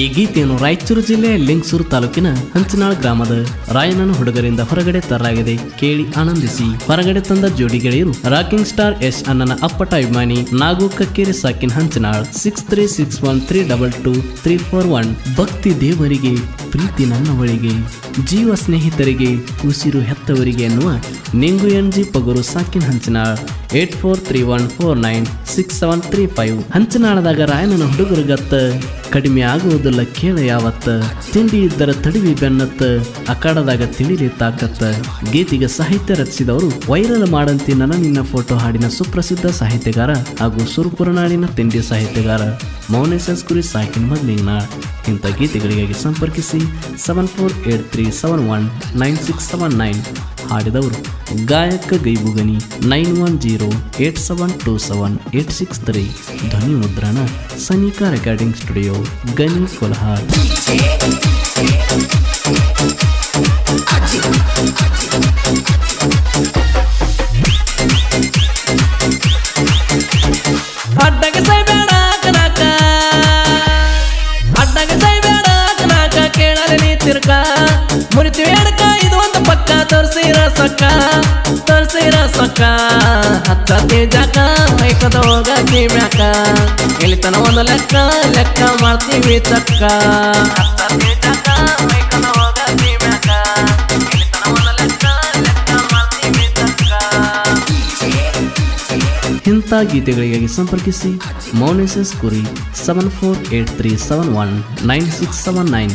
ಈ ಗೀತೆಯನ್ನು ರಾಯಚೂರು ಜಿಲ್ಲೆಯ ಲಿಂಗಸೂರು ತಾಲೂಕಿನ ಹಂಚನಾಳ್ ಗ್ರಾಮದ ರಾಯನನ ಹುಡುಗರಿಂದ ಹೊರಗಡೆ ತರಲಾಗಿದೆ. ಕೇಳಿ ಆನಂದಿಸಿ. ಹೊರಗಡೆ ತಂದ ಜೋಡಿ ಗೆಳೆಯರು ರಾಕಿಂಗ್ ಸ್ಟಾರ್ ಎಸ್ ಅಣ್ಣನ ಅಪ್ಪಟ ಅಭಿಮಾನಿ ನಾಗು Kakkeri ಸಾಕಿನ Hanchanal. Six three six one three double two three four one ಭಕ್ತಿ ದೇವರಿಗೆ ಪ್ರೀತಿ ನನ್ನವಳಿಗೆ ಜೀವ ಸ್ನೇಹಿತರಿಗೆ ಉಸಿರು ಹೆತ್ತವರಿಗೆ ಎನ್ನುವ ನಿಂಗು ಎನ್ಜಿ ಪಗುರು ಸಾಕಿನ Hanchanal eight four three one four nine six seven three five. ಹಂಚನಾಳದಾಗ ರಾಯನನ ಹುಡುಗರು ಗತ್ತ ಕಡಿಮೆ ಆಗುವುದಿಲ್ಲ ಕೇಳ ಯಾವತ್ತ. ತಿಂಡಿ ಇದ್ದರ ತಡಿವಿ ಬೆನ್ನತ್ತ ಅಕಾಡದಾಗ ತಿಳಿಲಿ ತಾಕತ್ತ. ಗೀತೆಗೆ ಸಾಹಿತ್ಯ ರಚಿಸಿದವರು ವೈರಲ್ ಮಾಡಂತಿ ನನ್ನ ನಿನ್ನ ಫೋಟೋ ಹಾಡಿನ ಸುಪ್ರಸಿದ್ಧ ಸಾಹಿತ್ಯಗಾರ ಹಾಗೂ ಸುರುಪುರನಾಡಿನ ತಿಂಡಿ ಸಾಹಿತ್ಯಗಾರ ಮೌನೇಸಸ್ ಗುರಿ ಸಾಕಿನ ಮದ್ಲಿಂಗ್ನಾಳ್ ಇಂಥ ಗೀತೆಗಳಿಗಾಗಿ ಸಂಪರ್ಕಿಸಿ. Seven four eight three seven one nine six seven nine ಹಾಡಿದವರು ಗಾಯಕ ಗೈಬುಗನಿ nine one zero eight seven two seven eight six three. ಧ್ವನಿ ಮುದ್ರಣ, ಸನಿಕಾ ರೆಕಾರ್ಡಿಂಗ್ ಸ್ಟುಡಿಯೋ ಗನಿ ಕೊಲ್ಹಾರ್. ಅಡ್ಡಗೆ ತೋರ್ಸಿರ ಸೊಕ್ಕ ತೋರ್ಸಿರ ಸೊಕ್ಕ ಹತ್ತತಿ ಜಾಕ ಮೈಕದ ಹೋಗತಿ ಮ್ಯಾಕ. ಇಳಿತನ ಒಂದು ಲೆಕ್ಕ ಲೆಕ್ಕ ಮಾಡ್ತೀವಿ ಚಕ್ಕ ಹತ್ತತಿ ಜಾಕ ಮೈಕದ ಹೋಗತಿ ಮ್ಯಾಕ. ಇಳಿತನ ಒಂದು ಲೆಕ್ಕ ಲೆಕ್ಕ ಮಾಡ್ತೀವಿ ಚಕ್ಕ ಇಂಥ ಗೀತೆಗಳಿಗಾಗಿ ಸಂಪರ್ಕಿಸಿ ಮೌನೇಸಸ್ ಕುರಿ seven four eight three seven one nine six seven nine.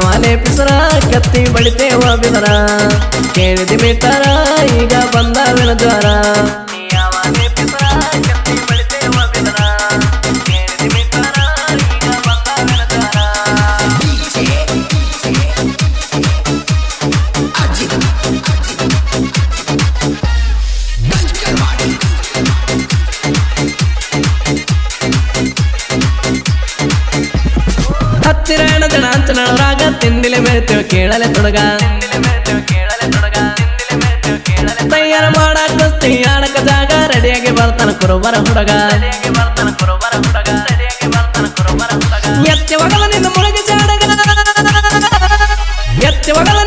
ಪಿಸರ ಕತ್ತಿ ಬಡಿತೇವ ಬಿದರ. ಕೇಳಿದಿ ಬಿಟ್ಟರ ಈಗ ಬಂದಾವಿನ ಜ್ವರ. ಹತ್ತಿರ ಜನ ಅಂಚನವರಾಗ ತಿಂದಿಲೆ ಮೆರೆತೇವೆ ಕೇಳಲೆ ತೊಡಗ. ತಯಾರ ಮಾಡಾಕ ಆಡಕ ಜಾಗ, ರೆಡಿಯಾಗಿ ಬರ್ತಾನ ಕುರುಬರ ಹುಡುಗ. ಎತ್ತಿ ಒಗಲ ನಿನ್ನ ಮುಳುಗಿ ಚಾಡಗ ಎತ್ತಿ ಒಗಲ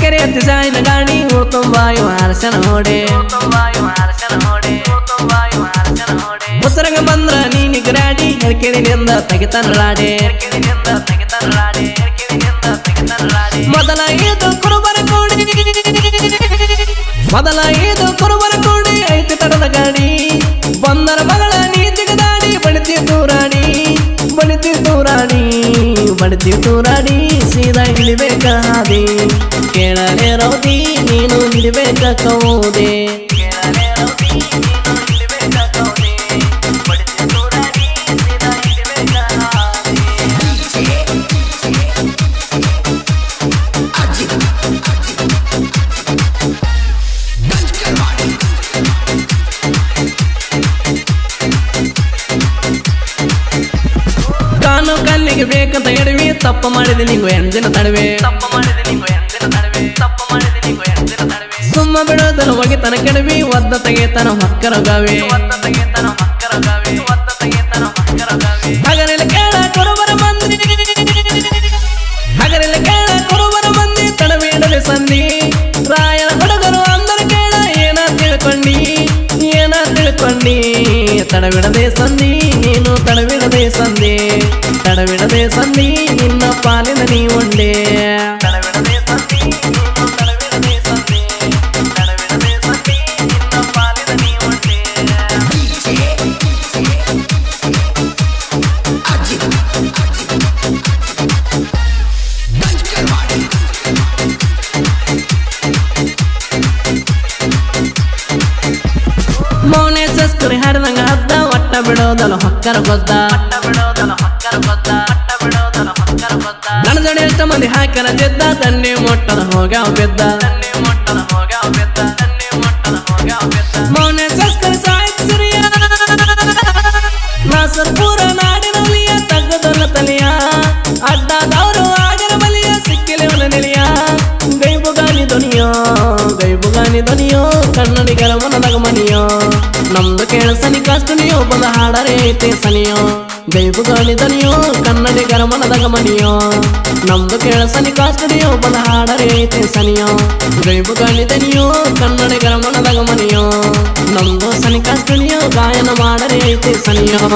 ಕೆರೆ ಹತ್ತಿ ಸಾಯಿನ ಗಾಡಿ ಉಳ್ತುಂಬಾಯು ಅರಸನ ಹೊಡೆ ಮುಸರಂಗ ಬಂದ್ರ ನೀ ಗ್ರಾಡಿ ಹೆರ್ಕಿಡಿನಿಂದ ತೆಗಿತಾನ ಲಾಡೆ ಮೊದಲ ಇದು ಕುರುಬರ ಕೂಡಿ. ಮೊದಲ ಬಡಿತಿ ತೂರಾಡಿ ಸೀದಾ ಇಳಿಬೇಕ ಹಾದಿ ಕೇಳಲೆ ರೌದಿ ನೀನು ಹಿಡಿಬೇಕ ಕೌದೆ. ನಿನಗೆ ಬೇಕಂತ ಎಡವಿ ತಪ್ಪ ಮಾಡಿದೆ ನೀವು ಎಂದಿನ ತಡವೆ. ತಪ್ಪ ಮಾಡಿದೆ ನೀವು ಎಂದಿನ ತಡವೆ ತಪ್ಪ ಮಾಡಿದೆ ನೀವು ಎಂದಿನ ತಡವೆ ಸುಮ್ಮ ಬಿಡೋದಲ್ಲ ಹೋಗಿ ತನ ಕೆಡವಿ, ಒದ್ದ ತೆಗೆತನ ಮಕ್ಕರ ಗಾವೆ. ಒದ್ದ ತೆಗೆತನ ಮಕ್ಕರ ಗಾವೆ ಒದ್ದ ತೆಗೆತನ ಮಕ್ಕರ ಗಾವೆ ಹಗಲಿಲ್ಲ ಕೇಳ ಕುರುಬರ ಮಂದಿ. ಹಗಲಿಲ್ಲ ಕೇಳ ಕುರುಬರ ಮಂದಿ ತಡವಿಡಲಿ ಸಂದಿ ರಾಯನ ಹುಡುಗರು ಅಂದರು ಕೇಳ, ಏನ ತಿಳ್ಕೊಂಡಿ ಏನ ತಿಳ್ಕೊಂಡಿ ತಡವಿಡದೆ ಸಂದಿ ಸಂಧಿ ನಿನ್ನ ಪಾಲಿನ ನೀ ಒಂಡೆ ಮೌನೆ ಸಸ್ಕರಿ ಹಾಡಿದಂಗ ಹದ್ದ ಒಟ್ಟ ಬಿಡೋದಲ್ಲ ಹೊಕ್ಕರ ಗೊದ್ದ ಮಂದಿ ಹಾಕರ ಗೆದ್ದ ತನ್ನಿ ಮೊಟ್ಟನ ಹೋಗ ಬಿದ್ದ. ಮೌನೆ ಸಸ್ಕರಿ ಕನ್ನಡಿಗರ ಮನದಾಗ ಮನಿಯೋ ನಮ್ದು ಕೇಳಸನಿ ಕಷ್ಟನಿಯೋ ಬಂದ ಹಾಡರೇ ಐತೆ ಸನಿಯೋ. ಧ್ವನಿಯೋ ಕನ್ನಡಿಗರ ಮನದ ಗಮನಿಯೋ. ನಮ್ದು ಕೇಳಸನಿ ಕಾಸ್ಟಡಿಯೋ ಬಂದ ಬಲ ಹಾಡರೇತೆ ಸನಿಯೋ. ಧ್ವನಿಯೋ ಕನ್ನಡಿಗರ ಮನದ ಗಮನಿಯೋ. ನಮ್ದು ಸನಿ ಕಾಸ್ಟಡಿಯೋ ಗಾಯನ ಮಾಡರೇತೆ ಸನಿಯೋ.